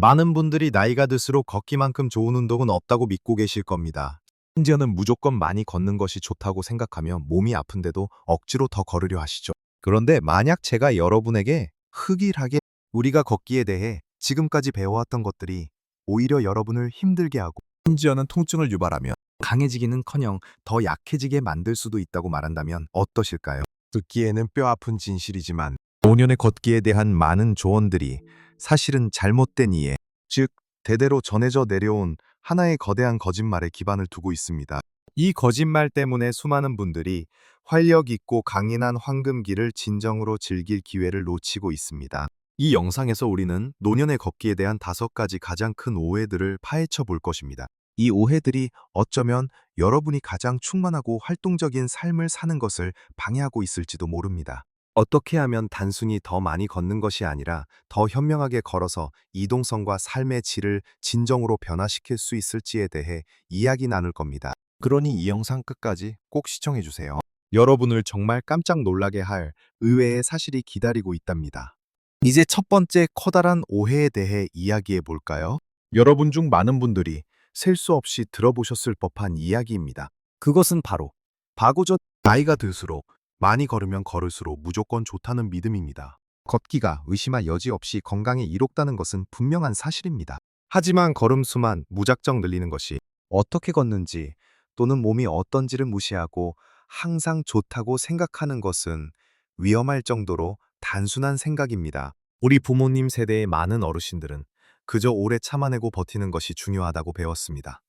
많은 분들이 나이가 들수록 걷기만큼 좋은 운동은 없다고 믿고 계실 겁니다. 심지어는 무조건 많이 걷는 것이 좋다고 생각하며 몸이 아픈데도 억지로 더 걸으려 하시죠. 그런데 만약 제가 여러분에게 흑일하게 우리가 걷기에 대해 지금까지 배워왔던 것들이 오히려 여러분을 힘들게 하고 심지어는 통증을 유발하며 강해지기는커녕 더 약해지게 만들 수도 있다고 말한다면 어떠실까요? 듣기에는 뼈아픈 진실이지만 노년의 걷기에 대한 많은 조언들이 사실은 잘못된 이해, 즉 대대로 전해져 내려온 하나의 거대한 거짓말에 기반을 두고 있습니다. 이 거짓말 때문에 수많은 분들이 활력 있고 강인한 황금기를 진정으로 즐길 기회를 놓치고 있습니다. 이 영상에서 우리는 노년의 걷기에 대한 다섯 가지 가장 큰 오해들을 파헤쳐 볼 것입니다. 이 오해들이 어쩌면 여러분이 가장 충만하고 활동적인 삶을 사는 것을 방해하고 있을지도 모릅니다. 어떻게 하면 단순히 더 많이 걷는 것이 아니라 더 현명하게 걸어서 이동성과 삶의 질을 진정으로 변화시킬 수 있을지에 대해 이야기 나눌 겁니다. 그러니 이 영상 끝까지 꼭 시청해 주세요. 여러분을 정말 깜짝 놀라게 할 의외의 사실이 기다리고 있답니다. 이제 첫 번째 커다란 오해에 대해 이야기해 볼까요? 여러분 중 많은 분들이 셀 수 없이 들어보셨을 법한 이야기입니다. 그것은 바로 바고전 나이가 들수록 많이 걸으면 걸을수록 무조건 좋다는 믿음입니다. 걷기가 의심할 여지 없이 건강에 이롭다는 것은 분명한 사실입니다. 하지만 걸음 수만 무작정 늘리는 것이 어떻게 걷는지 또는 몸이 어떤지를 무시하고 항상 좋다고 생각하는 것은 위험할 정도로 단순한 생각입니다. 우리 부모님 세대의 많은 어르신들은 그저 오래 참아내고 버티는 것이 중요하다고 배웠습니다.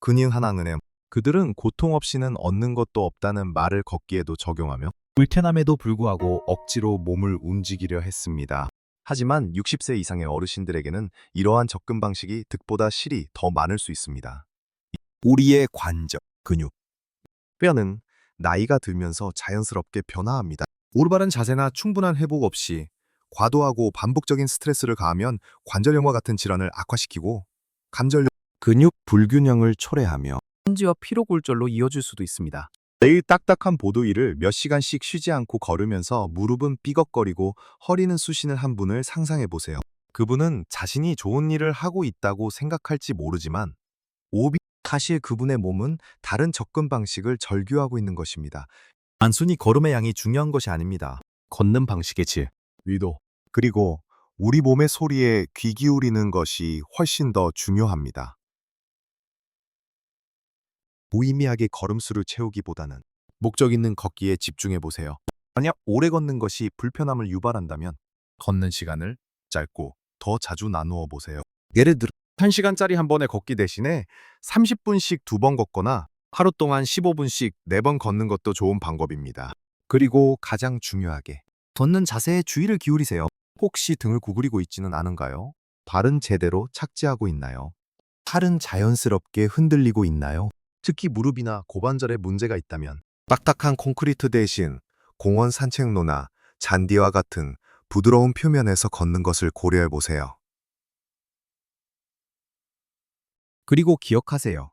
근육 하나은행 그들은 고통 없이는 얻는 것도 없다는 말을 걷기에도 적용하며 불편함에도 불구하고 억지로 몸을 움직이려 했습니다. 하지만 60세 이상의 어르신들에게는 이러한 접근 방식이 득보다 실이 더 많을 수 있습니다. 우리의 관절, 근육, 뼈는 나이가 들면서 자연스럽게 변화합니다. 올바른 자세나 충분한 회복 없이 과도하고 반복적인 스트레스를 가하면 관절염과 같은 질환을 악화시키고 관절염, 근육 불균형을 초래하며 심지어 피로골절로 이어질 수도 있습니다. 매일 딱딱한 보도 위를 몇 시간씩 쉬지 않고 걸으면서 무릎은 삐걱거리고 허리는 쑤시는 한 분을 상상해 보세요. 그분은 자신이 좋은 일을 하고 있다고 생각할지 모르지만 오비 사실 그분의 몸은 다른 접근 방식을 절규하고 있는 것입니다. 단순히 걸음의 양이 중요한 것이 아닙니다. 걷는 방식의 질, 위도, 그리고 우리 몸의 소리에 귀 기울이는 것이 훨씬 더 중요합니다. 무의미하게 걸음수를 채우기보다는 목적 있는 걷기에 집중해 보세요. 만약 오래 걷는 것이 불편함을 유발한다면 걷는 시간을 짧고 더 자주 나누어 보세요. 예를 들어 1시간짜리 한 번에 걷기 대신에 30분씩 두 번 걷거나 하루 동안 15분씩 네 번 걷는 것도 좋은 방법입니다. 그리고 가장 중요하게 걷는 자세에 주의를 기울이세요. 혹시 등을 구부리고 있지는 않은가요? 발은 제대로 착지하고 있나요? 팔은 자연스럽게 흔들리고 있나요? 특히 무릎이나 고관절에 문제가 있다면 딱딱한 콘크리트 대신 공원 산책로나 잔디와 같은 부드러운 표면에서 걷는 것을 고려해 보세요. 그리고 기억하세요.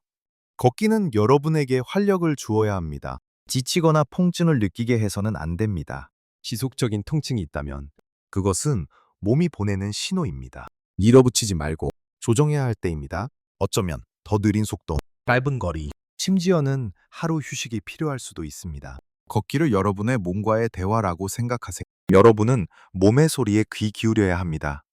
걷기는 여러분에게 활력을 주어야 합니다. 지치거나 통증을 느끼게 해서는 안 됩니다. 지속적인 통증이 있다면 그것은 몸이 보내는 신호입니다. 밀어붙이지 말고 조정해야 할 때입니다. 어쩌면 더 느린 속도, 짧은 거리, 심지어는 하루 휴식이 필요할 수도 있습니다. 걷기를 여러분의 몸과의 대화라고 생각하세요. 여러분은 몸의 소리에 귀 기울여야 합니다.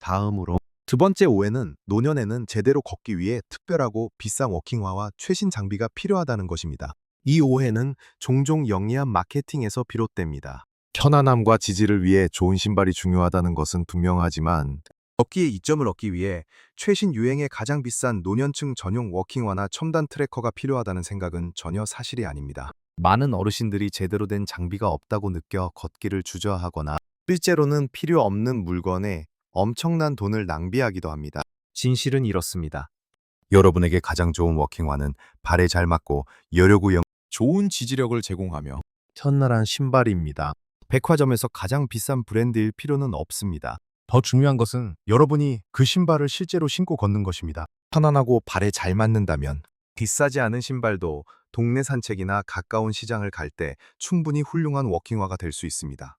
다음으로 두 번째 오해는 노년에는 제대로 걷기 위해 특별하고 비싼 워킹화와 최신 장비가 필요하다는 것입니다. 이 오해는 종종 영리한 마케팅에서 비롯됩니다. 편안함과 지지를 위해 좋은 신발이 중요하다는 것은 분명하지만 걷기의 이점을 얻기 위해 최신 유행의 가장 비싼 노년층 전용 워킹화나 첨단 트래커가 필요하다는 생각은 전혀 사실이 아닙니다. 많은 어르신들이 제대로 된 장비가 없다고 느껴 걷기를 주저하거나 실제로는 필요 없는 물건에 엄청난 돈을 낭비하기도 합니다. 진실은 이렇습니다. 여러분에게 가장 좋은 워킹화는 발에 잘 맞고 여려구형 좋은 지지력을 제공하며 편안한 신발입니다. 백화점에서 가장 비싼 브랜드일 필요는 없습니다. 더 중요한 것은 여러분이 그 신발을 실제로 신고 걷는 것입니다. 편안하고 발에 잘 맞는다면 비싸지 않은 신발도 동네 산책이나 가까운 시장을 갈 때 충분히 훌륭한 워킹화가 될 수 있습니다.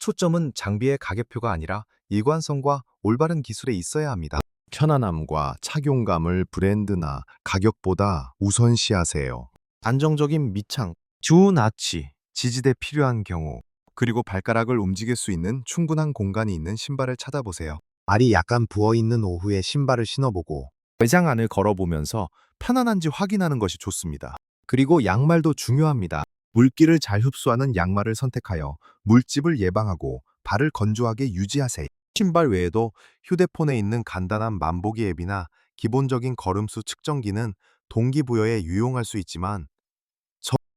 초점은 장비의 가격표가 아니라 일관성과 올바른 기술에 있어야 합니다. 편안함과 착용감을 브랜드나 가격보다 우선시하세요. 안정적인 밑창, 좋은 아치, 지지대 필요한 경우, 그리고 발가락을 움직일 수 있는 충분한 공간이 있는 신발을 찾아보세요. 알이 약간 부어있는 오후에 신발을 신어보고 매장 안을 걸어보면서 편안한지 확인하는 것이 좋습니다. 그리고 양말도 중요합니다. 물기를 잘 흡수하는 양말을 선택하여 물집을 예방하고 발을 건조하게 유지하세요. 신발 외에도 휴대폰에 있는 간단한 만보기 앱이나 기본적인 걸음수 측정기는 동기부여에 유용할 수 있지만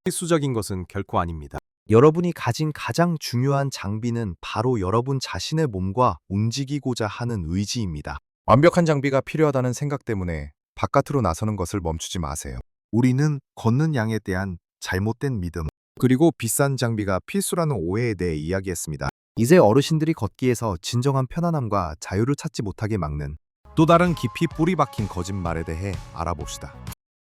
필수적인 것은 결코 아닙니다. 여러분이 가진 가장 중요한 장비는 바로 여러분 자신의 몸과 움직이고자 하는 의지입니다. 완벽한 장비가 필요하다는 생각 때문에 바깥으로 나서는 것을 멈추지 마세요. 우리는 걷는 양에 대한 잘못된 믿음, 그리고 비싼 장비가 필수라는 오해에 대해 이야기했습니다. 이제 어르신들이 걷기에서 진정한 편안함과 자유를 찾지 못하게 막는 또 다른 깊이 뿌리 박힌 거짓말에 대해 알아봅시다.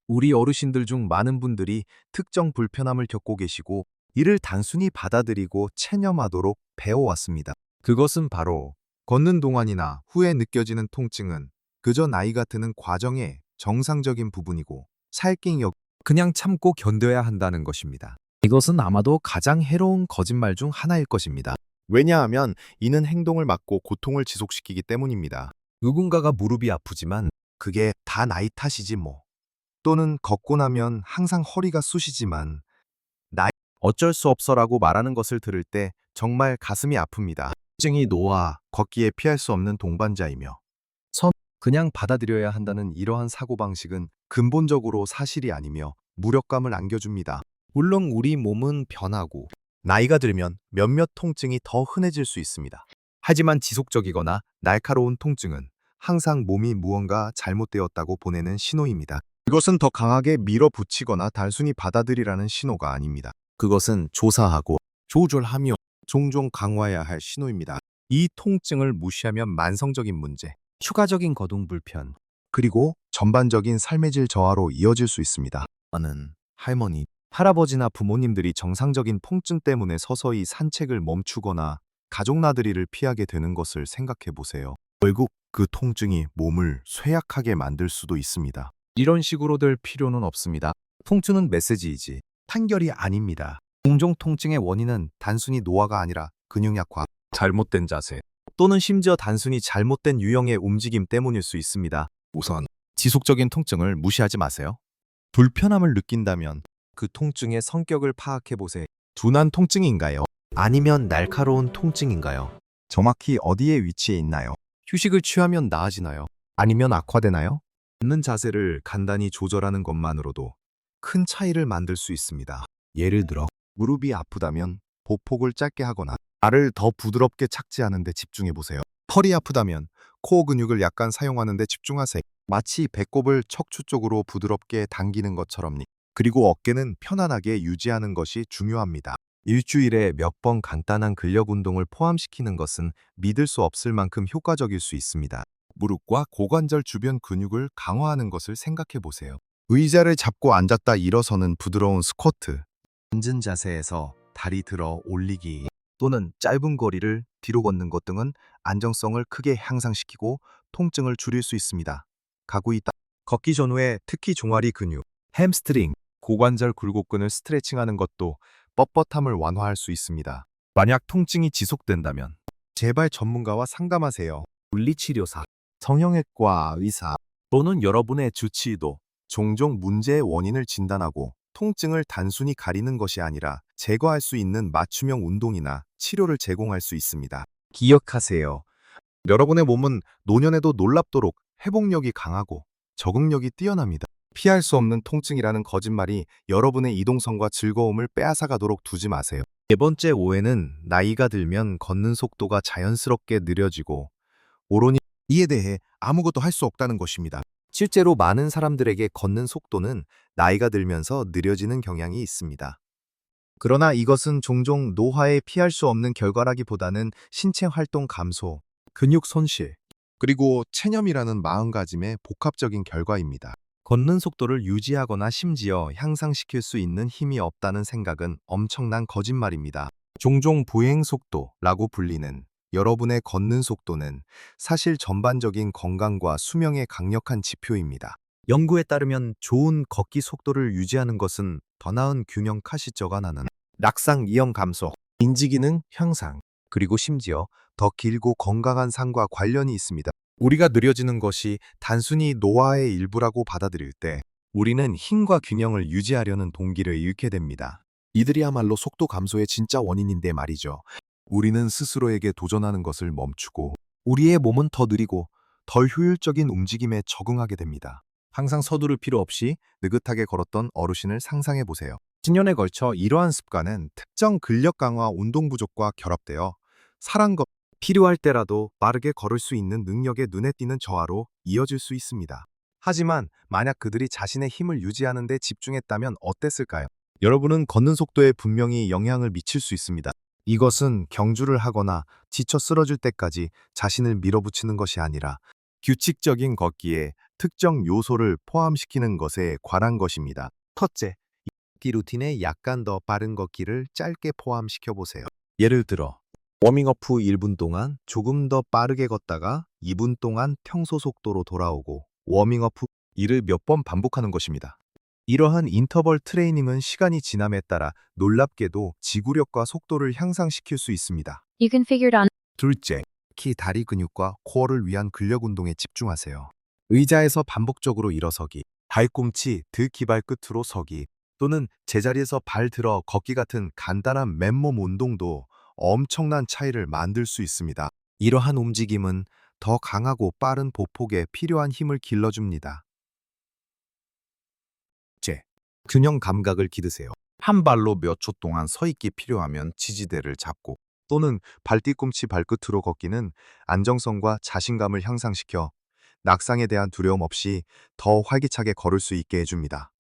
우리 어르신들 중 많은 분들이 특정 불편함을 겪고 계시고 이를 단순히 받아들이고 체념하도록 배워왔습니다. 그것은 바로 걷는 동안이나 후에 느껴지는 통증은 그저 나이가 드는 과정의 정상적인 부분이고 살깅 역 그냥 참고 견뎌야 한다는 것입니다. 이것은 아마도 가장 해로운 거짓말 중 하나일 것입니다. 왜냐하면 이는 행동을 막고 고통을 지속시키기 때문입니다. 누군가가 무릎이 아프지만 그게 다 나이 탓이지 뭐. 또는 걷고 나면 항상 허리가 쑤시지만 나이 어쩔 수 없어라고 말하는 것을 들을 때 정말 가슴이 아픕니다. 증이 노화, 걷기에 피할 수 없는 동반자이며 선 그냥 받아들여야 한다는 이러한 사고방식은 근본적으로 사실이 아니며 무력감을 안겨줍니다. 물론 우리 몸은 변하고 나이가 들면 몇몇 통증이 더 흔해질 수 있습니다. 하지만 지속적이거나 날카로운 통증은 항상 몸이 무언가 잘못되었다고 보내는 신호입니다. 이것은 더 강하게 밀어붙이거나 단순히 받아들이라는 신호가 아닙니다. 그것은 조사하고 조절하며 종종 강화해야 할 신호입니다. 이 통증을 무시하면 만성적인 문제, 추가적인 거동 불편, 그리고 전반적인 삶의 질 저하로 이어질 수 있습니다. 저는 할머니, 할아버지나 부모님들이 정상적인 통증 때문에 서서히 산책을 멈추거나 가족 나들이를 피하게 되는 것을 생각해 보세요. 결국 그 통증이 몸을 쇠약하게 만들 수도 있습니다. 이런 식으로 될 필요는 없습니다. 통증은 메시지이지 판결이 아닙니다. 공종 통증의 원인은 단순히 노화가 아니라 근육 약화, 잘못된 자세, 또는 심지어 단순히 잘못된 유형의 움직임 때문일 수 있습니다. 우선 지속적인 통증을 무시하지 마세요. 불편함을 느낀다면 그 통증의 성격을 파악해 보세요. 둔한 통증인가요? 아니면 날카로운 통증인가요? 정확히 어디에 위치해 있나요? 휴식을 취하면 나아지나요? 아니면 악화되나요? 앉는 자세를 간단히 조절하는 것만으로도 큰 차이를 만들 수 있습니다. 예를 들어 무릎이 아프다면 보폭을 짧게 하거나 알을 더 부드럽게 착지하는 데 집중해 보세요. 털이 아프다면 코어 근육을 약간 사용하는 데 집중하세요. 마치 배꼽을 척추 쪽으로 부드럽게 당기는 것처럼 그리고 어깨는 편안하게 유지하는 것이 중요합니다. 일주일에 몇 번 간단한 근력 운동을 포함시키는 것은 믿을 수 없을 만큼 효과적일 수 있습니다. 무릎과 고관절 주변 근육을 강화하는 것을 생각해 보세요. 의자를 잡고 앉았다 일어서는 부드러운 스쿼트, 앉은 자세에서 다리 들어 올리기 또는 짧은 거리를 뒤로 걷는 것 등은 안정성을 크게 향상시키고 통증을 줄일 수 있습니다. 가고 있다. 걷기 전후에 특히 종아리 근육, 햄스트링, 고관절 굴곡근을 스트레칭하는 것도 뻣뻣함을 완화할 수 있습니다. 만약 통증이 지속된다면 제발 전문가와 상담하세요. 물리치료사, 성형외과 의사 또는 여러분의 주치의도 종종 문제의 원인을 진단하고 통증을 단순히 가리는 것이 아니라 제거할 수 있는 맞춤형 운동이나 치료를 제공할 수 있습니다. 기억하세요. 여러분의 몸은 노년에도 놀랍도록 회복력이 강하고 적응력이 뛰어납니다. 피할 수 없는 통증이라는 거짓말이 여러분의 이동성과 즐거움을 빼앗아가도록 두지 마세요. 네 번째 오해는 나이가 들면 걷는 속도가 자연스럽게 느려지고 오로니 이에 대해 아무것도 할 수 없다는 것입니다. 실제로 많은 사람들에게 걷는 속도는 나이가 들면서 느려지는 경향이 있습니다. 그러나 이것은 종종 노화에 피할 수 없는 결과라기보다는 신체 활동 감소, 근육 손실, 그리고 체념이라는 마음가짐의 복합적인 결과입니다. 걷는 속도를 유지하거나 심지어 향상시킬 수 있는 힘이 없다는 생각은 엄청난 거짓말입니다. 종종 보행 속도라고 불리는 여러분의 걷는 속도는 사실 전반적인 건강과 수명의 강력한 지표입니다. 연구에 따르면 좋은 걷기 속도를 유지하는 것은 더 나은 균형 카시저가 나는 낙상 이형 감소, 인지 기능 향상, 그리고 심지어 더 길고 건강한 삶과 관련이 있습니다. 우리가 느려지는 것이 단순히 노화의 일부라고 받아들일 때 우리는 힘과 균형을 유지하려는 동기를 잃게 됩니다. 이들이야말로 속도 감소의 진짜 원인인데 말이죠. 우리는 스스로에게 도전하는 것을 멈추고 우리의 몸은 더 느리고 덜 효율적인 움직임에 적응하게 됩니다. 항상 서두를 필요 없이 느긋하게 걸었던 어르신을 상상해 보세요. 10년에 걸쳐 이러한 습관은 특정 근력 강화 운동 부족과 결합되어 사랑과 필요할 때라도 빠르게 걸을 수 있는 능력의 눈에 띄는 저하로 이어질 수 있습니다. 하지만 만약 그들이 자신의 힘을 유지하는 데 집중했다면 어땠을까요? 여러분은 걷는 속도에 분명히 영향을 미칠 수 있습니다. 이것은 경주를 하거나 지쳐 쓰러질 때까지 자신을 밀어붙이는 것이 아니라 규칙적인 걷기에 특정 요소를 포함시키는 것에 관한 것입니다. 첫째, 걷기 루틴에 약간 더 빠른 걷기를 짧게 포함시켜 보세요. 예를 들어 워밍업 후 1분 동안 조금 더 빠르게 걷다가 2분 동안 평소 속도로 돌아오고 워밍업 후 이를 몇 번 반복하는 것입니다. 이러한 인터벌 트레이닝은 시간이 지남에 따라 놀랍게도 지구력과 속도를 향상시킬 수 있습니다. You can figure it on. 둘째, 특히 다리 근육과 코어를 위한 근력 운동에 집중하세요. 의자에서 반복적으로 일어서기, 발꿈치, 드기발 끝으로 서기, 또는 제자리에서 발 들어 걷기 같은 간단한 맨몸 운동도 엄청난 차이를 만들 수 있습니다. 이러한 움직임은 더 강하고 빠른 보폭에 필요한 힘을 길러줍니다. 째, 균형 감각을 기르세요. 한 발로 몇 초 동안 서 있기 필요하면 지지대를 잡고 또는 발 뒤꿈치 발끝으로 걷기는 안정성과 자신감을 향상시켜 낙상에 대한 두려움 없이 더 활기차게 걸을 수 있게 해줍니다.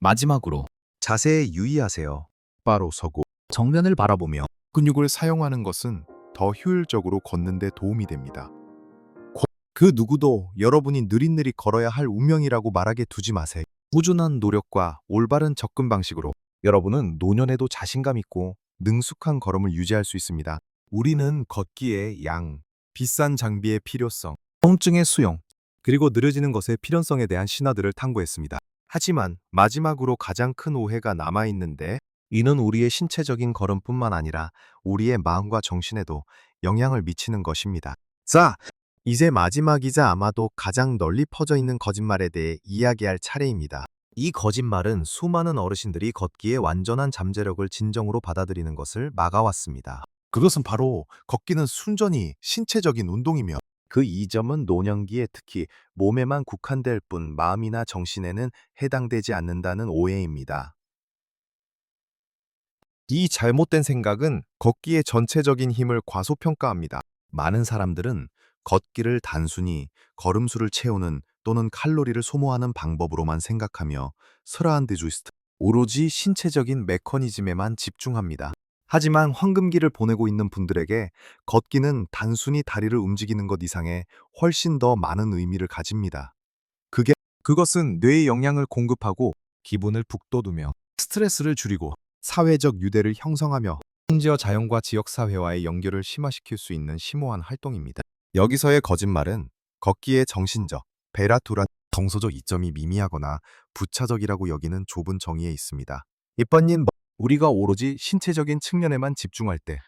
마지막으로 자세에 유의하세요. 바로 서고 정면을 바라보며 근육을 사용하는 것은 더 효율적으로 걷는 데 도움이 됩니다. 고- 그 누구도 여러분이 느릿느릿 걸어야 할 운명이라고 말하게 두지 마세요. 꾸준한 노력과 올바른 접근 방식으로 여러분은 노년에도 자신감 있고 능숙한 걸음을 유지할 수 있습니다. 우리는 걷기의 양, 비싼 장비의 필요성, 통증의 수용, 그리고 느려지는 것의 필연성에 대한 신화들을 탐구했습니다. 하지만 마지막으로 가장 큰 오해가 남아있는데 이는 우리의 신체적인 걸음뿐만 아니라 우리의 마음과 정신에도 영향을 미치는 것입니다. 자, 이제 마지막이자 아마도 가장 널리 퍼져 있는 거짓말에 대해 이야기할 차례입니다. 이 거짓말은 수많은 어르신들이 걷기에 완전한 잠재력을 진정으로 받아들이는 것을 막아왔습니다. 그것은 바로 걷기는 순전히 신체적인 운동이며 그 이점은 노년기에 특히 몸에만 국한될 뿐 마음이나 정신에는 해당되지 않는다는 오해입니다. 이 잘못된 생각은 걷기의 전체적인 힘을 과소평가합니다. 많은 사람들은 걷기를 단순히 걸음수를 채우는 또는 칼로리를 소모하는 방법으로만 생각하며 스라한드주이스트 오로지 신체적인 메커니즘에만 집중합니다. 하지만 황금기를 보내고 있는 분들에게 걷기는 단순히 다리를 움직이는 것 이상의 훨씬 더 많은 의미를 가집니다. 그게 그것은 뇌에 영양을 공급하고 기분을 북돋우며 스트레스를 줄이고 사회적 유대를 형성하며 심지어 자연과 지역사회와의 연결을 심화시킬 수 있는 심오한 활동입니다. 여기서의 거짓말은 걷기의 정신적, 베라투란 정서적 이점이 미미하거나 부차적이라고 여기는 좁은 정의에 있습니다. 이번님, 우리가 오로지 신체적인 측면에만 집중할 때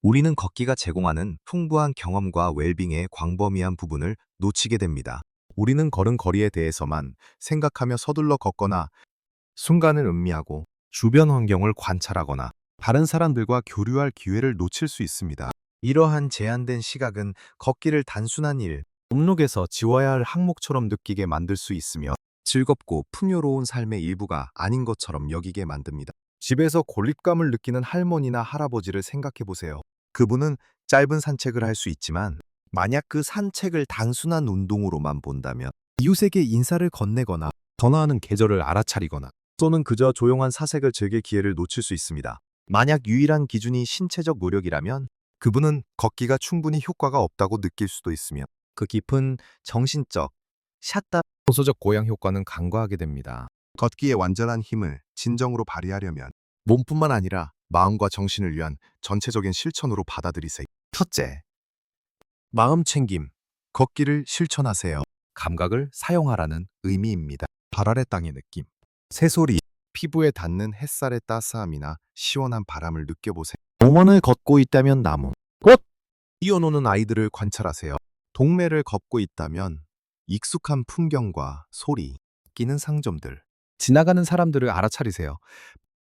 우리는 걷기가 제공하는 풍부한 경험과 웰빙의 광범위한 부분을 놓치게 됩니다. 우리는 걸은 거리에 대해서만 생각하며 서둘러 걷거나 순간을 음미하고 주변 환경을 관찰하거나 다른 사람들과 교류할 기회를 놓칠 수 있습니다. 이러한 제한된 시각은 걷기를 단순한 일, 목록에서 지워야 할 항목처럼 느끼게 만들 수 있으며 즐겁고 풍요로운 삶의 일부가 아닌 것처럼 여기게 만듭니다. 집에서 고립감을 느끼는 할머니나 할아버지를 생각해 보세요. 그분은 짧은 산책을 할 수 있지만 만약 그 산책을 단순한 운동으로만 본다면 이웃에게 인사를 건네거나 전화하는 계절을 알아차리거나 또는 그저 조용한 사색을 즐길 기회를 놓칠 수 있습니다. 만약 유일한 기준이 신체적 노력이라면 그분은 걷기가 충분히 효과가 없다고 느낄 수도 있으며 그 깊은 정신적, 샷다 소소적 고양 효과는 간과하게 됩니다. 걷기의 완전한 힘을 진정으로 발휘하려면 몸뿐만 아니라 마음과 정신을 위한 전체적인 실천으로 받아들이세요. 첫째, 마음 챙김, 걷기를 실천하세요. 감각을 사용하라는 의미입니다. 발 아래 땅의 느낌, 새소리, 피부에 닿는 햇살의 따스함이나 시원한 바람을 느껴보세요. 공원을 걷고 있다면 나무, 꽃, 뛰어노는 아이들을 관찰하세요. 동네를 걷고 있다면 익숙한 풍경과 소리, 끼는 상점들, 지나가는 사람들을 알아차리세요.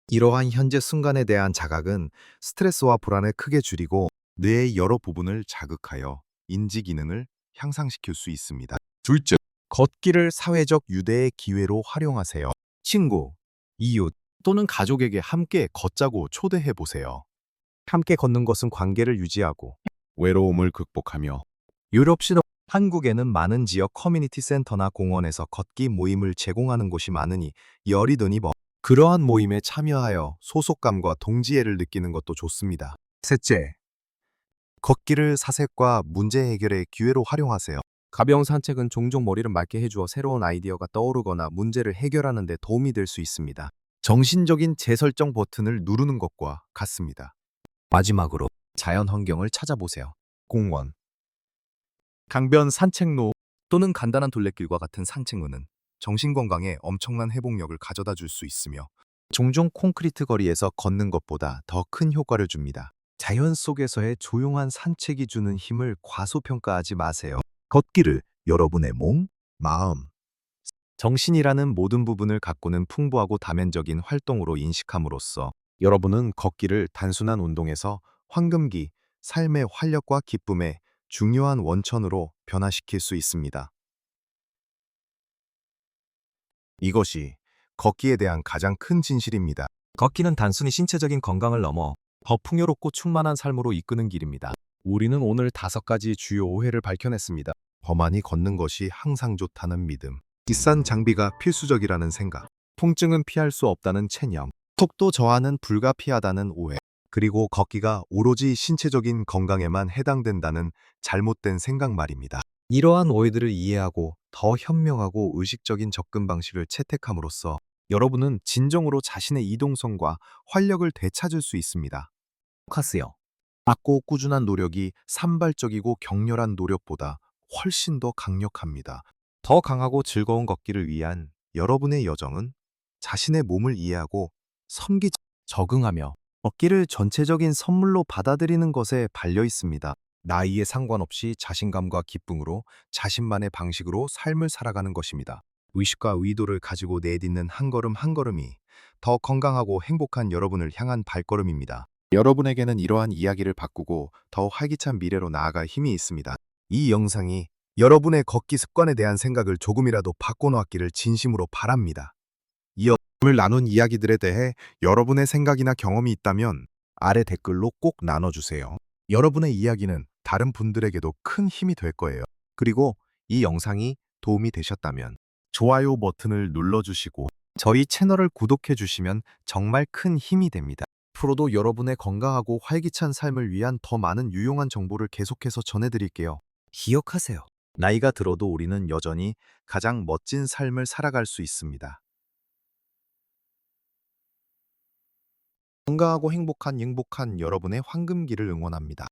이러한 현재 순간에 대한 자각은 스트레스와 불안을 크게 줄이고 뇌의 여러 부분을 자극하여 인지 기능을 향상시킬 수 있습니다. 둘째, 걷기를 사회적 유대의 기회로 활용하세요. 친구, 이웃 또는 가족에게 함께 걷자고 초대해 보세요. 함께 걷는 것은 관계를 유지하고 외로움을 극복하며 유럽시도 한국에는 많은 지역 커뮤니티 센터나 공원에서 걷기 모임을 제공하는 곳이 많으니 열이 드니 뭐 그러한 모임에 참여하여 소속감과 동지애를 느끼는 것도 좋습니다. 셋째, 걷기를 사색과 문제 해결의 기회로 활용하세요. 가벼운 산책은 종종 머리를 맑게 해주어 새로운 아이디어가 떠오르거나 문제를 해결하는 데 도움이 될 수 있습니다. 정신적인 재설정 버튼을 누르는 것과 같습니다. 마지막으로 자연 환경을 찾아보세요. 공원, 강변 산책로 또는 간단한 둘레길과 같은 산책로는 정신 건강에 엄청난 회복력을 가져다 줄 수 있으며 종종 콘크리트 거리에서 걷는 것보다 더 큰 효과를 줍니다. 자연 속에서의 조용한 산책이 주는 힘을 과소평가하지 마세요. 걷기를 여러분의 몸, 마음, 정신이라는 모든 부분을 가꾸는 풍부하고 다면적인 활동으로 인식함으로써 여러분은 걷기를 단순한 운동에서 황금기, 삶의 활력과 기쁨의 중요한 원천으로 변화시킬 수 있습니다. 이것이 걷기에 대한 가장 큰 진실입니다. 걷기는 단순히 신체적인 건강을 넘어 더 풍요롭고 충만한 삶으로 이끄는 길입니다. 우리는 오늘 다섯 가지 주요 오해를 밝혀냈습니다. 더 많이 걷는 것이 항상 좋다는 믿음, 비싼 장비가 필수적이라는 생각, 통증은 피할 수 없다는 체념, 속도 저하는 불가피하다는 오해, 그리고 걷기가 오로지 신체적인 건강에만 해당된다는 잘못된 생각 말입니다. 이러한 오해들을 이해하고 더 현명하고 의식적인 접근 방식을 채택함으로써 여러분은 진정으로 자신의 이동성과 활력을 되찾을 수 있습니다. 카스요. 작고 꾸준한 노력이 산발적이고 격렬한 노력보다 훨씬 더 강력합니다. 더 강하고 즐거운 걷기를 위한 여러분의 여정은 자신의 몸을 이해하고 섬기 적응하며 걷기를 전체적인 선물로 받아들이는 것에 발려 있습니다. 나이에 상관없이 자신감과 기쁨으로 자신만의 방식으로 삶을 살아가는 것입니다. 의식과 의도를 가지고 내딛는 한 걸음 한 걸음이 더 건강하고 행복한 여러분을 향한 발걸음입니다. 여러분에게는 이러한 이야기를 바꾸고 더 활기찬 미래로 나아갈 힘이 있습니다. 이 영상이 여러분의 걷기 습관에 대한 생각을 조금이라도 바꿔놓았기를 진심으로 바랍니다. 오늘 나눈 이야기들에 대해 여러분의 생각이나 경험이 있다면 아래 댓글로 꼭 나눠주세요. 여러분의 이야기는 다른 분들에게도 큰 힘이 될 거예요. 그리고 이 영상이 도움이 되셨다면 좋아요 버튼을 눌러주시고 저희 채널을 구독해 주시면 정말 큰 힘이 됩니다. 앞으로도 여러분의 건강하고 활기찬 삶을 위한 더 많은 유용한 정보를 계속해서 전해드릴게요. 기억하세요. 나이가 들어도 우리는 여전히 가장 멋진 삶을 살아갈 수 있습니다. 건강하고 행복한 행복한 여러분의 황금기를 응원합니다.